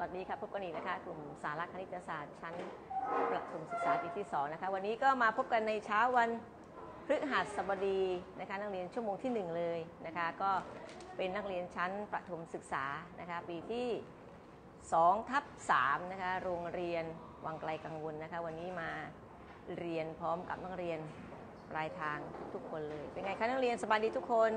วัสดีค่ะพบกันอีกนะคะ กลุ่มสาระคณิตศาสตร์ชั้นประถมศึกษาปีที่2นะคะ วันนี้ก็มาพบกันในเช้าวันพฤหัสบดีนะคะ นักเรียนชั่วโมงที่ 1 เลยนะคะ ก็เป็นนักเรียนชั้นประถมศึกษานะคะ ปีที่2ทับ3นะคะ โรงเรียนวังไกลกังวลนะคะ วันนี้มาเรียนพร้อมกับนักเรียนปลายทางทุกคนเลย เป็นไงคะนักเรียนสบายดีทุกคน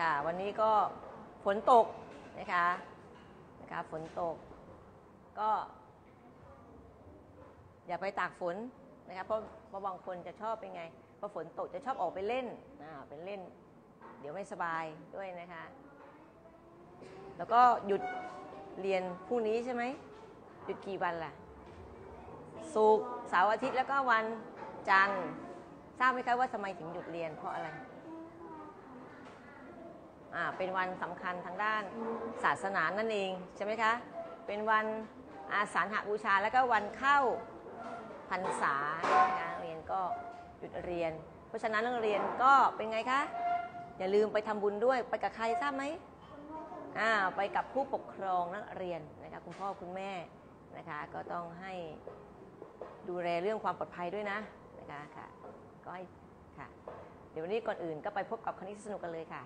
ค่ะ วันนี้ก็ฝนตกนะคะ นะคะฝนตก ก็ อย่าไปตากฝนนะคะเพราะเพราะบางคนจะชอบเป็นไงพอฝนตกจะชอบออกไปเล่นอ่าไปเล่น เดี๋ยวไม่สบายด้วยนะคะ แล้วก็หยุดเรียนพรุ่งนี้ใช่ไหมหยุดกี่วันล่ะศุกร์เสาร์อาทิตย์แล้วก็วันจันทร์ทราบไหมคะว่าทำไมถึงหยุดเรียนเพราะอะไร เป็นวันสำคัญทางด้านศาสนานั่นเองใช่ไหมคะ เป็นวันอาสาฬหบูชา แล้วก็วันเข้าพรรษานะคะนักเรียนก็หยุดเรียน เพราะฉะนั้นนักเรียนก็เป็นไงคะ อย่าลืมไปทำบุญด้วยไปกับใครทราบไหมอ่าไปกับผู้ปกครองนักเรียนนะคะคุณพ่อคุณแม่นะคะก็ต้องให้ดูแลเรื่องความปลอดภัยด้วยนะนะคะค่ะก็ให้ค่ะเดี๋ยววันนี้ก่อนอื่นก็ไปพบกับคณิตสนุกกันเลยค่ะ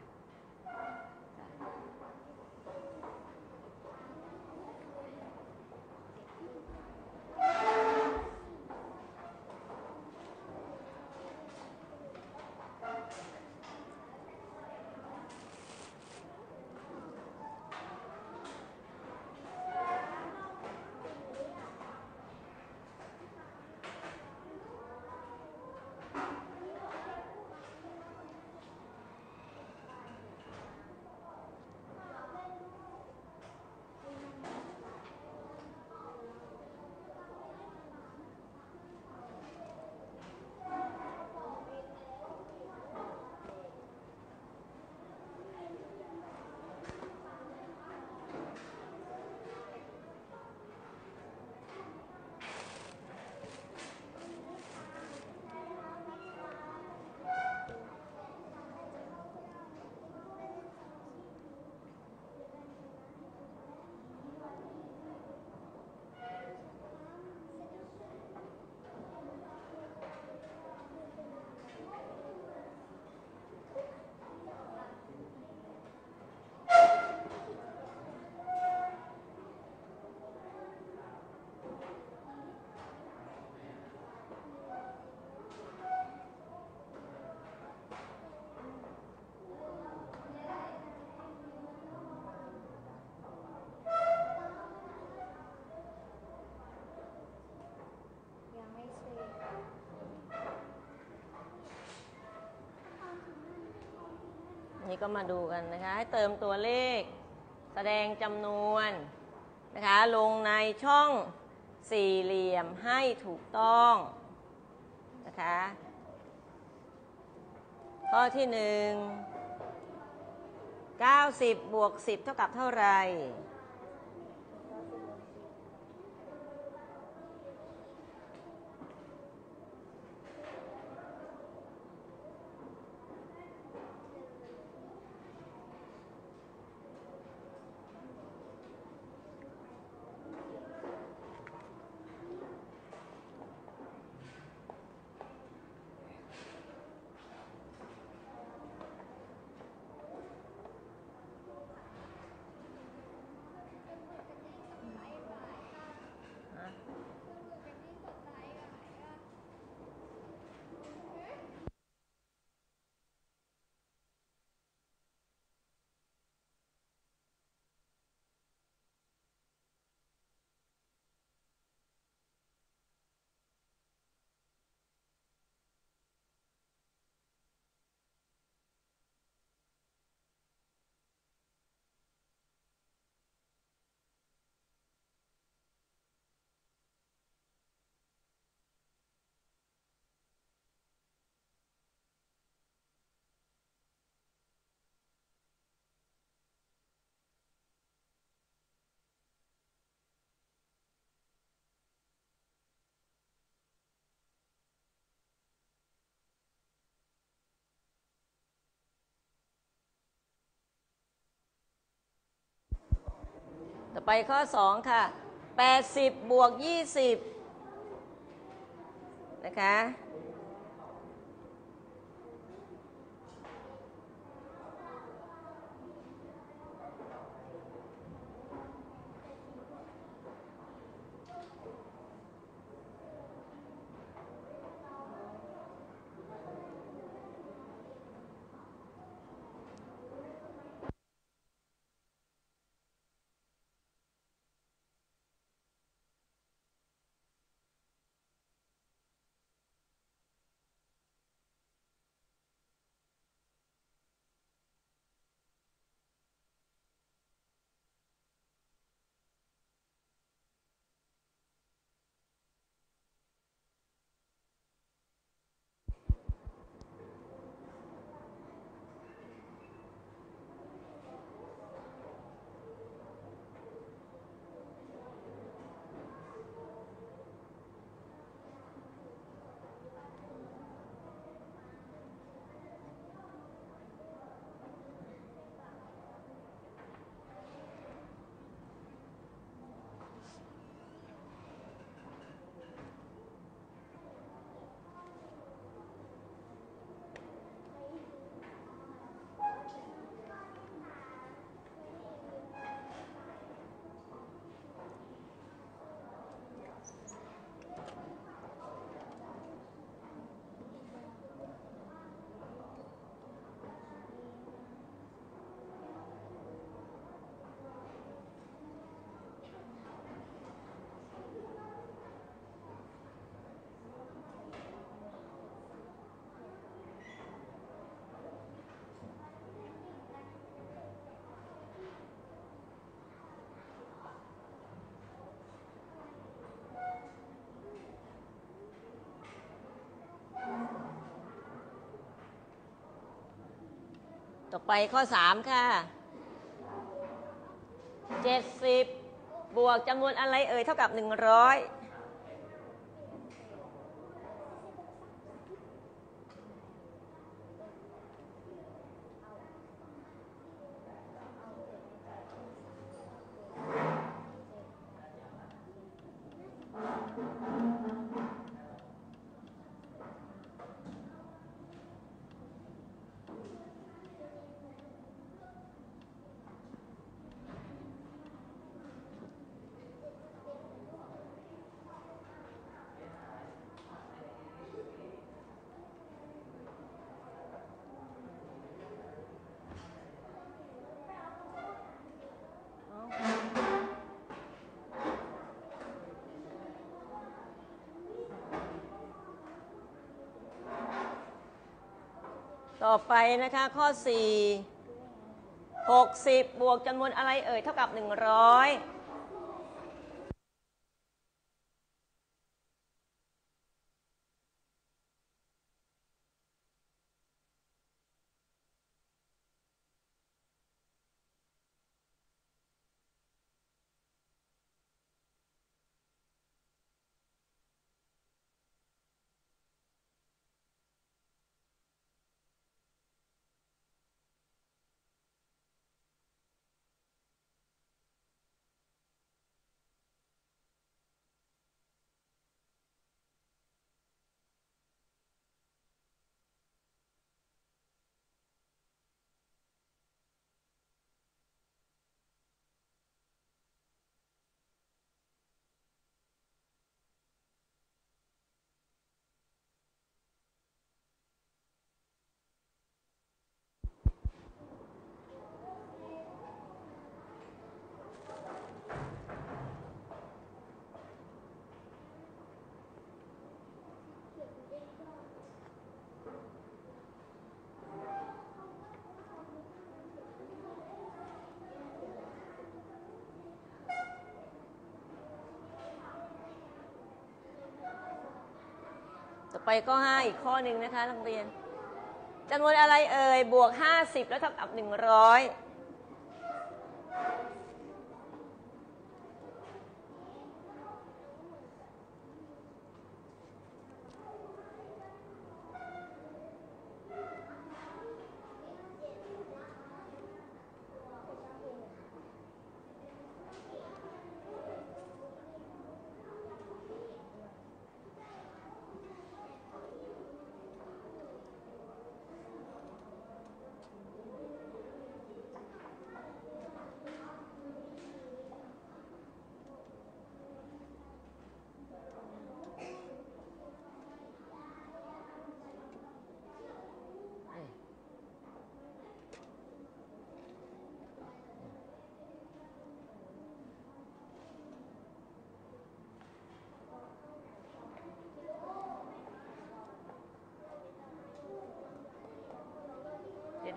ก็มาดูกันนะคะ ให้เติมตัวเลข แสดงจำนวนนะคะ ลงในช่องสี่เหลี่ยมให้ถูกต้องนะคะ ข้อที่หนึ่ง90บวก10 เท่ากับเท่าไหร่ ไปข้อ 2 ค่ะ 80 บวก 20 นะคะ ต่อไปข้อ3ค่ะ70บวกจำนวนอะไรเอ่ยเท่ากับ100 ต่อไปนะคะข้อ 4 60 บวกจำนวนอะไรเอ่ย เท่ากับ 100 ไปข้อ 5 อีกข้อหนึ่งนะคะนักเรียนจำนวนอะไรเอ่ยบวก 50 แล้วเท่ากับ 100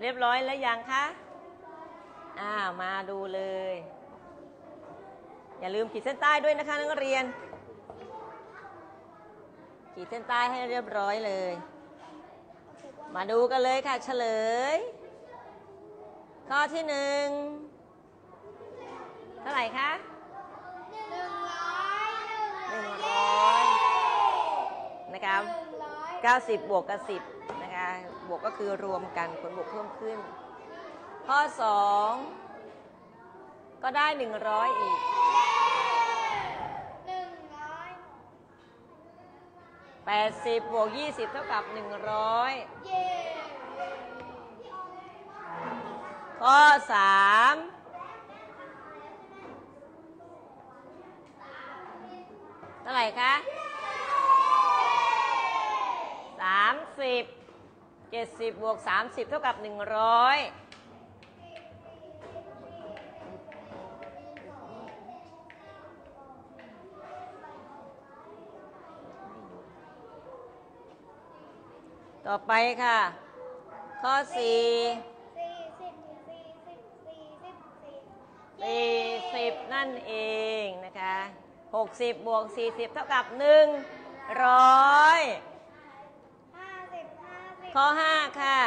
เรียบร้อยแล้วยังคะอ่ามาดูเลย อย่าลืมขีดเส้นใต้ด้วยนะคะนักเรียน ขีดเส้นใต้ให้เรียบร้อยเลย มาดูกันเลยค่ะเฉลย ข้อที่หนึ่งเท่าไหร่คะหนึ่งร้อยหนึ่งร้อยนะคะหนึ่งร้อยเก้าสิบบวกกับสิบนะคะ บวกก็คือรวมกันผลบวกเพิ่มขึ้น ข้อสองก็ได้หนึ่งร้อยอีกหนึ่งร้อยแปดสิบบวกยี่สิบเท่ากับหนึ่งร้อยข้อสามเท่าไหร่คะสามสิบ 70บวก30 เท่ากับ 100ต่อไปค่ะ ข้อ4 40 นั่นเองนะคะ 60 บวก 40 เท่ากับ 100 ข้อห้าค่ะ